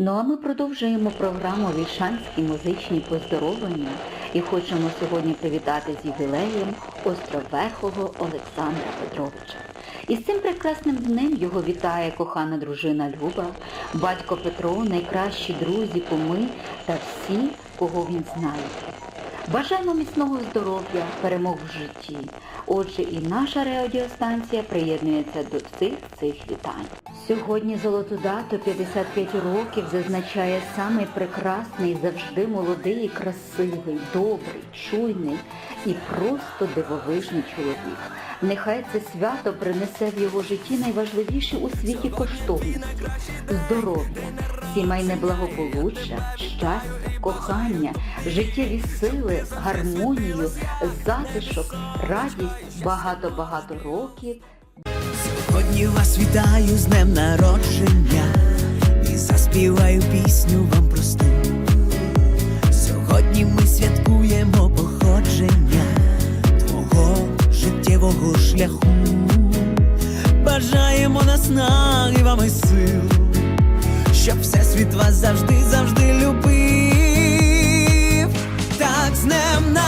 Ну а ми продовжуємо програму Вільшанські музичні поздоровлення і хочемо сьогодні привітати з ювілеєм Островехого Олександра Петровича. І з цим прекрасним днем його вітає кохана дружина Люба, батько Петро, найкращі друзі, куми та всі, кого він знає. Бажаємо міцного здоров'я, перемог в житті. Отже, і наша радіостанція приєднується до всіх цих вітань. Сьогодні золоту дату 55 років зазначає самий прекрасний, завжди молодий, і красивий, добрий, чуйний і просто дивовижний чоловік. Нехай це свято принесе в його житті найважливіші у світі коштовності здоров'я, сімейне благополуччя, щастя, кохання, життєві сили, гармонію, затишок, радість, багато-багато років. Сьогодні вас вітаю з днем народження і заспіваю пісню вам просту. Сьогодні ми святкуємо походження твого життєвого шляху. Бажаємо вам і сил, щоб всесвіт вас завжди, завжди любив. Так, з ним народження,